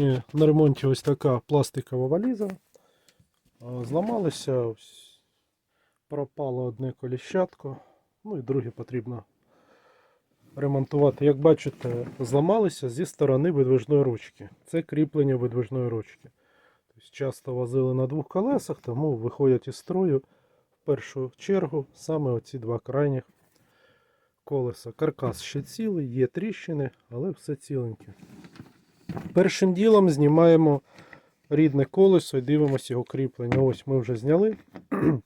Е, На ремонті ось така пластикова валіза. Ось пропало одне коліщатко, ну і друге потрібно ремонтувати. Як бачите, зламалися зі сторони видвижної ручки. Це кріплення видвижної ручки. Тобто часто возили на двох колесах, тому виходять із строю в першу чергу саме оці два крайніх колеса. Каркас ще цілий, є тріщини, але все ціленьке. Першим ділом знімаємо рідне колесо і дивимося його кріплення. Ось ми вже зняли.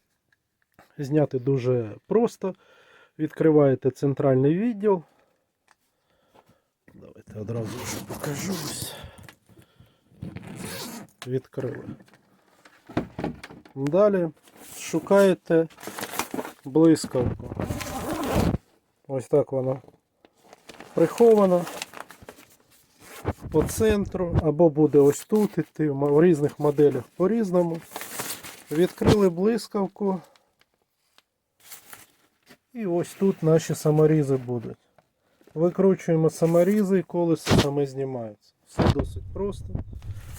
Зняти дуже просто. Відкриваєте центральний відділ. Давайте одразу покажу. Відкрили. Далі шукаєте блискавку. Ось так вона прихована по центру, або буде ось тут іти, в різних моделях по-різному. Відкрили блискавку. І ось тут наші саморізи будуть. Викручуємо саморізи і колесо саме знімається. Все досить просто.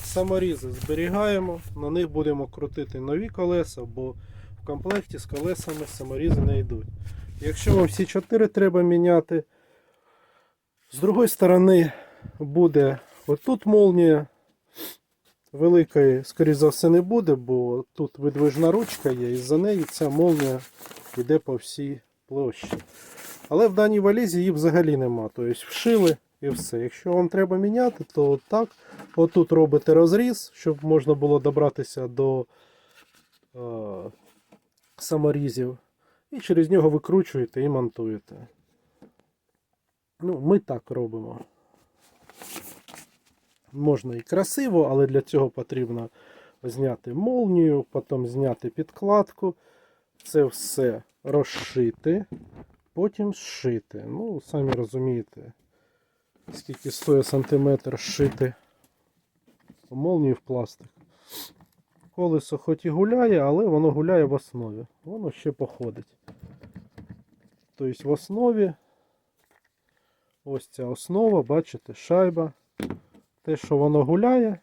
Саморізи зберігаємо, на них будемо крутити нові колеса, бо в комплекті з колесами саморізи не йдуть. Якщо вам всі чотири треба міняти, з другої сторони буде отут молнія. Великої, скоріш за все, не буде, бо тут видвижна ручка є, і за неї ця молнія йде по всій площі. Але в даній валізі її взагалі нема. Тобто вшили і все. Якщо вам треба міняти, то так. Отут робите розріз, щоб можна було добратися до е, саморізів. І через нього викручуєте і монтуєте. Ну, ми так робимо. Можна і красиво, але для цього потрібно зняти молнію, потім зняти підкладку. Це все розшити, потім зшити. Ну, самі розумієте, скільки стоїть сантиметр зшити молнію в пластик. Колесо хоч і гуляє, але воно гуляє в основі. Воно ще походить. Тобто в основі ось ця основа, бачите, шайба. Те, що воно гуляє,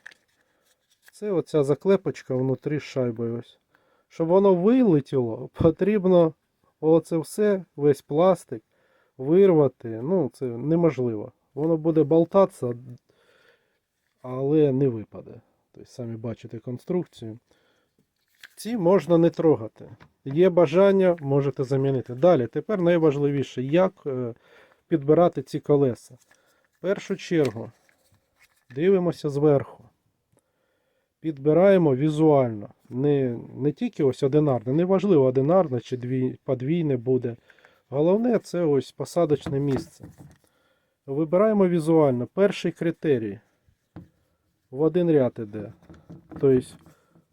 це оця заклепочка внутрі з шайбою. Ось. Щоб воно вилетіло, потрібно оце все, весь пластик вирвати. Ну, це неможливо. Воно буде болтатися, але не випаде. Тобто, самі бачите конструкцію. Ці можна не трогати. Є бажання, можете замінити. Далі, тепер найважливіше, як е, підбирати ці колеса. В першу чергу дивимося зверху. Підбираємо візуально. Не, не тільки ось одинарне, не важливо одинарне чи дві, подвійне буде. Головне це ось посадочне місце. Вибираємо візуально. Перший критерій. В один ряд іде. Тобто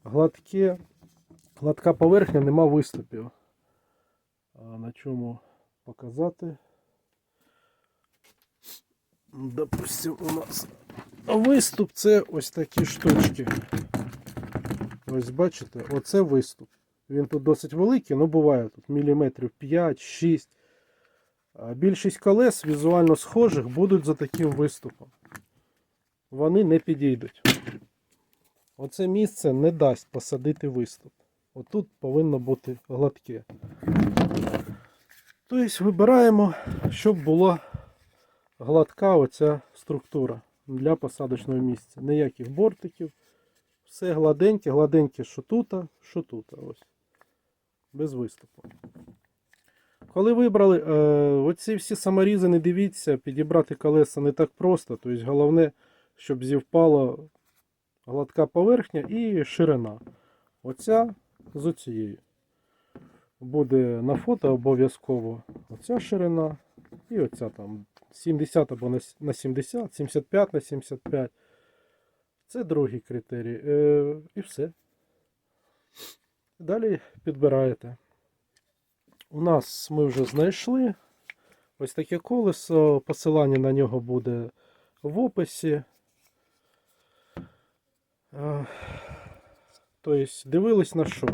гладке, гладка поверхня нема виступів. А на чому показати? Допустим, у нас виступ це ось такі штучки. Ось бачите, оце виступ. Він тут досить великий, але буває тут міліметрів 5-6. Більшість колес візуально схожих будуть за таким виступом. Вони не підійдуть. Оце місце не дасть посадити виступ. Отут повинно бути гладке. Тобто вибираємо, щоб була гладка оця структура для посадочного місця. Ніяких бортиків. Все гладеньке, гладеньке, що тут, що тут. Ось. Без виступу. Коли вибрали, е, оці всі саморізи, не дивіться, підібрати колеса не так просто. Тобто головне, щоб зівпала гладка поверхня і ширина. Оця з оцією. Буде на фото обов'язково оця ширина і оця там 70 або на 70, 75 на 75. Це другий критерій. Е, і все. Далі підбираєте. У нас ми вже знайшли ось таке колесо. Посилання на нього буде в описі. Тобто дивились на що?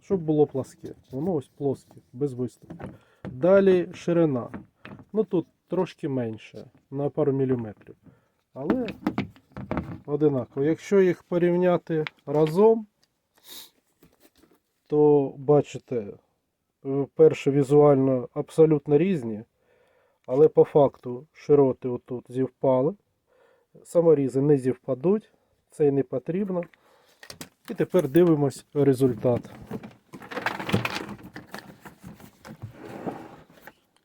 Щоб було пласке. Воно ось плоске, без виступу. Далі ширина. Ну тут трошки менше, на пару міліметрів. Але одинакові. Якщо їх порівняти разом, то бачите, е, перше візуально абсолютно різні, але по факту широти отут зівпали, саморізи не зівпадуть, це не потрібно. І тепер дивимось результат.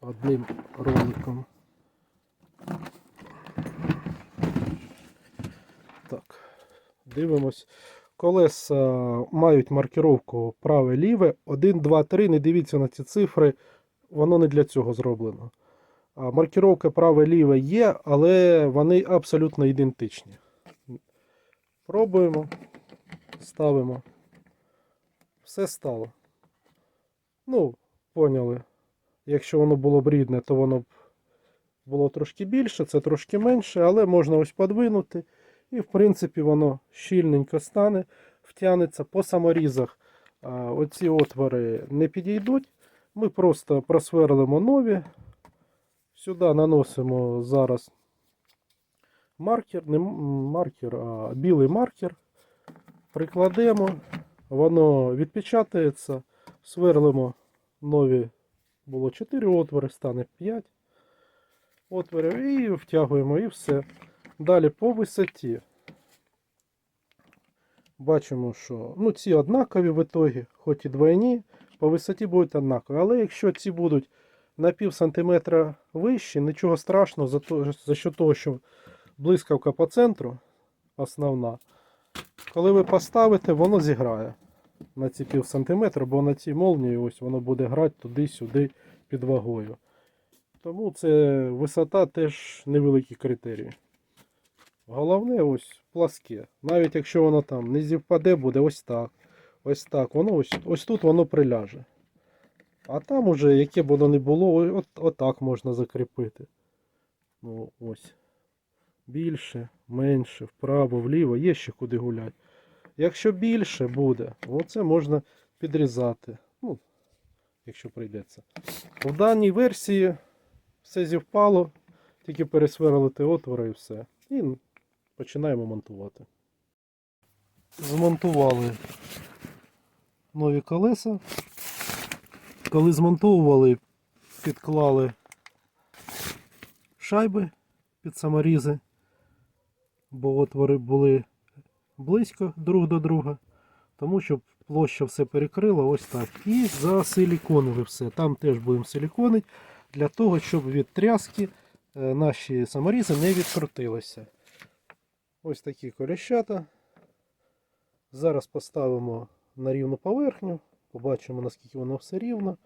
Одним роликом. Дивимось. Колеса мають маркировку праве-ліве. 1, 2, 3. Не дивіться на ці цифри, воно не для цього зроблено. А маркировка праве-ліве є, але вони абсолютно ідентичні. Пробуємо, ставимо. Все стало. Ну, поняли. Якщо воно було б рідне, то воно б було трошки більше, це трошки менше, але можна ось подвинути. І, в принципі, воно щільненько стане, втягнеться по саморізах. Оці отвори не підійдуть. Ми просто просверлимо нові. Сюди наносимо зараз маркер, не маркер, а білий маркер. Прикладемо, воно відпечатається, сверлимо нові. Було 4 отвори, стане 5 отворів і втягуємо і все. Далі по висоті. Бачимо, що ну, ці однакові в ітогі, хоч і двойні, по висоті будуть однакові. Але якщо ці будуть на пів сантиметра вищі, нічого страшного, за, то, за що того, що блискавка по центру основна. Коли ви поставите, воно зіграє на ці пів сантиметра, бо на цій молнії ось воно буде грати туди-сюди під вагою. Тому це висота теж невеликий критерій. Головне ось пласке. Навіть якщо воно там не зівпаде, буде ось так. Ось так. Воно ось, ось тут воно приляже. А там уже, яке б воно не було, от, отак можна закріпити. Ну, ось. Більше, менше, вправо, вліво, є ще куди гуляти. Якщо більше буде, оце можна підрізати. Ну, якщо прийдеться. В даній версії все зівпало, тільки пересверлити отвори і все. І починаємо монтувати. Змонтували нові колеса. Коли змонтовували, підклали шайби під саморізи, бо отвори були близько друг до друга, тому щоб площа все перекрила ось так. І засиліконили все. Там теж будемо силіконити для того, щоб від тряски е, наші саморізи не відкрутилися. Ось такі коліщата. Зараз поставимо на рівну поверхню, побачимо наскільки воно все рівно.